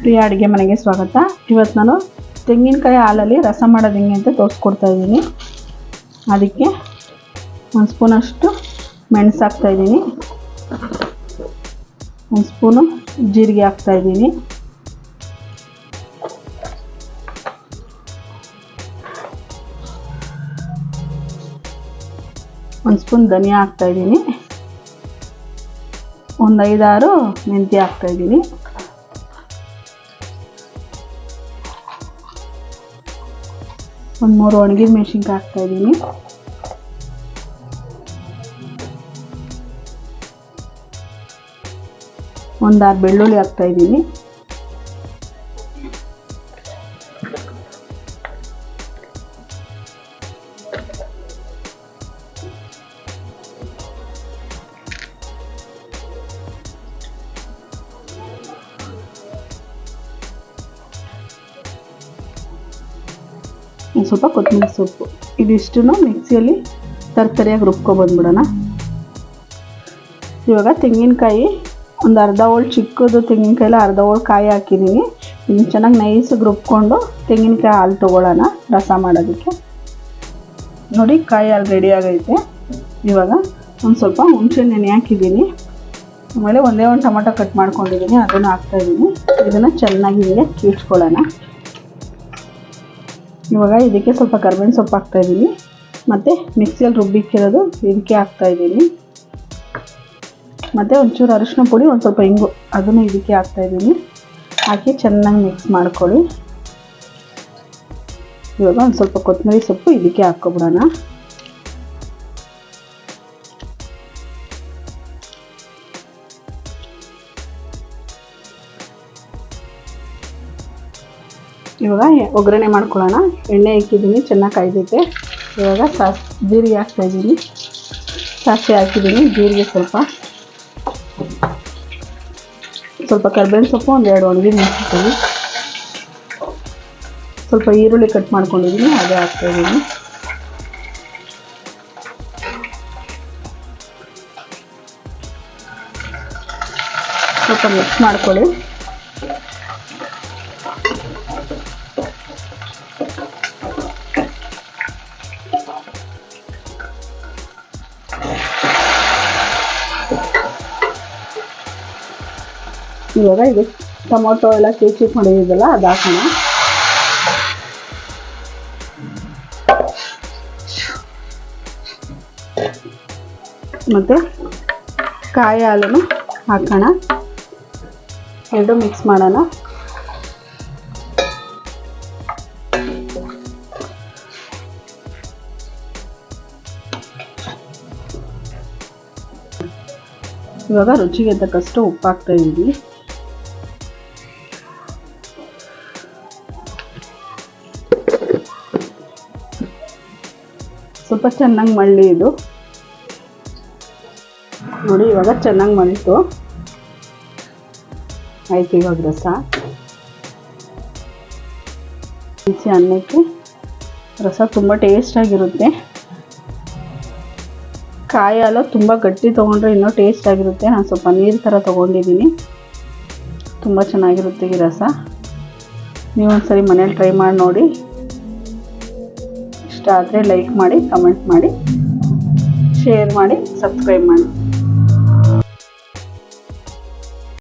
ಪ್ರಿಯ ಅಡುಗೆ ಮನೆಗೆ ಸ್ವಾಗತ. ಇವತ್ತು ನಾನು ತೆಂಗಿನಕಾಯಿ ಹಾಲಲ್ಲಿ ರಸ ಮಾಡೋದು ಹೆಂಗೆ ಅಂತ ತೋರಿಸ್ಕೊಡ್ತಾ ಇದ್ದೀನಿ. ಅದಕ್ಕೆ ಒಂದು ಸ್ಪೂನಷ್ಟು ಮೆಣಸು ಹಾಕ್ತಾ ಇದ್ದೀನಿ. ಒಂದು ಸ್ಪೂನು ಜೀರಿಗೆ ಹಾಕ್ತಾ ಇದ್ದೀನಿ. ಒಂದು ಸ್ಪೂನ್ ಧನಿಯಾ ಹಾಕ್ತಾಯಿದ್ದೀನಿ ಒಂದು ಐದಾರು ಮೆಂತ್ಯ ಹಾಕ್ತಾ ಒಂದು ಮೂರು ಒಣಗಿದ ಮೆಣಸಿನ್ಕಾಯಿ ಹಾಕ್ತಾ ಇದ್ದೀನಿ. ಒಂದು ಬೆಳ್ಳುಳ್ಳಿ ಹಾಕ್ತಾ ಒಂದು ಸ್ವಲ್ಪ ಕೊತ್ತಂಬರಿ ಸೊಪ್ಪು. ಇದಿಷ್ಟನ್ನು ಮಿಕ್ಸಿಯಲ್ಲಿ ತರ್ತರಿಯಾಗಿ ರುಬ್ಕೊಬಂದ್ಬಿಡೋಣ. ಇವಾಗ ತೆಂಗಿನಕಾಯಿ ಒಂದು ಅರ್ಧ ಹೋಳು ಚಿಕ್ಕದು ತೆಂಗಿನಕಾಯಿಲ್ಲ ಅರ್ಧ ಹೋಳು ಕಾಯಿ ಹಾಕಿದ್ದೀನಿ. ಇನ್ನು ಚೆನ್ನಾಗಿ ನೈಸಾಗಿ ರುಬ್ಕೊಂಡು ತೆಂಗಿನಕಾಯಿ ಹಾಲು ತೊಗೊಳ್ಳೋಣ ರಸ ಮಾಡೋದಕ್ಕೆ. ನೋಡಿ ಕಾಯಿ ಹಾಲು ರೆಡಿ ಆಗೈತೆ. ಇವಾಗ ಒಂದು ಸ್ವಲ್ಪ ಹುಣಸೆ ನೆನೆ ಹಾಕಿದ್ದೀನಿ. ಆಮೇಲೆ ಒಂದೇ ಒಂದು ಟೊಮೊಟೊ ಕಟ್ ಮಾಡ್ಕೊಂಡಿದ್ದೀನಿ, ಅದನ್ನು ಹಾಕ್ತಾಯಿದ್ದೀನಿ ಇದನ್ನು ಚೆನ್ನಾಗಿ ಹೀಗೆ ಕೀಳ್ಸ್ಕೊಳ್ಳೋಣ ಇವಾಗ ಇದಕ್ಕೆ ಸ್ವಲ್ಪ ಕರ್ಬೇವಿನ ಸೊಪ್ಪು ಹಾಕ್ತಾಯಿದ್ದೀನಿ ಮತ್ತು ಮಿಕ್ಸಿಯಲ್ಲಿ ರುಬ್ಬಿಕ್ಕಿರೋದು ಇದಕ್ಕೆ ಹಾಕ್ತಾಯಿದ್ದೀನಿ ಮತ್ತು ಒಂಚೂರು ಅರಿಶಿನ ಪುಡಿ, ಒಂದು ಸ್ವಲ್ಪ ಇಂಗು, ಅದನ್ನು ಇದಕ್ಕೆ ಹಾಕ್ತಾಯಿದ್ದೀನಿ ಹಾಕಿ ಚೆನ್ನಾಗಿ ಮಿಕ್ಸ್ ಮಾಡ್ಕೊಳ್ಳಿ. ಇವಾಗ ಒಂದು ಸ್ವಲ್ಪ ಕೊತ್ತಂಬರಿ ಸೊಪ್ಪು ಇದಕ್ಕೆ ಹಾಕ್ಕೊಬಿಡೋಣ. ಇವಾಗ ಒಗ್ಗರಣೆ ಮಾಡ್ಕೊಳ್ಳೋಣ. ಎಣ್ಣೆ ಇಕ್ಕಿದ್ದೀನಿ ಚೆನ್ನಾಗಿ ಕಾಯ್ದೈತೆ ಇವಾಗ ಸಾಸ್ ಜೀರಿಗೆ ಹಾಕ್ತಾಯಿದ್ದೀನಿ ಸಾಸಿವೆ ಹಾಕಿದ್ದೀನಿ, ಜೀರಿಗೆ ಸ್ವಲ್ಪ. ಸ್ವಲ್ಪ ಕರ್ಬೇವಿನ ಸೊಪ್ಪು, ಒಂದು ಎರಡು ಒಣಗಿದ ಮೆಣಸಿನ್ಕಾಯಿ. ಸ್ವಲ್ಪ ಈರುಳ್ಳಿ ಕಟ್ ಮಾಡ್ಕೊಂಡಿದ್ದೀನಿ ಅದೇ ಹಾಕ್ತಾಯಿದ್ದೀನಿ ಸ್ವಲ್ಪ ಮಿಕ್ಸ್ ಮಾಡ್ಕೊಳ್ಳಿ. ಇವಾಗ ಇದು ಟೊಮೊಟೊ ಎಲ್ಲ ಚೀಚಿ ಮಾಡಿದ್ದೀವಲ್ಲ ಅದು ಹಾಕೋಣ ಮತ್ತು ಕಾಯಿ ಹಾಲನ್ನು ಹಾಕೋಣ. ಎರಡು ಮಿಕ್ಸ್ ಮಾಡೋಣ. ಇವಾಗ ರುಚಿಗೆ ತಕ್ಕಷ್ಟು ಉಪ್ಪು ಹಾಕ್ತಾ ಇದ್ದೀವಿ ಸ್ವಲ್ಪ ಚೆನ್ನಾಗಿ ಮಳ್ಳಿ ಇದು. ನೋಡಿ, ಇವಾಗ ಚೆನ್ನಾಗಿ ಮಳಿತು. ಆಯ್ತು, ಇವಾಗ ರಸ. ಬಿಸಿ ಅನ್ನಕ್ಕೆ ರಸ ತುಂಬ ಟೇಸ್ಟಾಗಿರುತ್ತೆ ಕಾಯಿ ಹಾಲು ತುಂಬ ಗಟ್ಟಿ ತೊಗೊಂಡ್ರೆ ಇನ್ನೂ ಟೇಸ್ಟ್ ಆಗಿರುತ್ತೆ. ನಾನು ಸ್ವಲ್ಪ ನೀರು ಥರ ತೊಗೊಂಡಿದ್ದೀನಿ ತುಂಬ ಚೆನ್ನಾಗಿರುತ್ತೆ ಈ ರಸ. ನೀವು ಒಂದ್ಸರಿ ಮನೇಲಿ ಟ್ರೈ ಮಾಡಿ ನೋಡಿ. ಇಷ್ಟ ಆದರೆ ಲೈಕ್ ಮಾಡಿ ಕಮೆಂಟ್ ಮಾಡಿ ಶೇರ್ ಮಾಡಿ ಸಬ್ಸ್ಕ್ರೈಬ್ ಮಾಡಿ.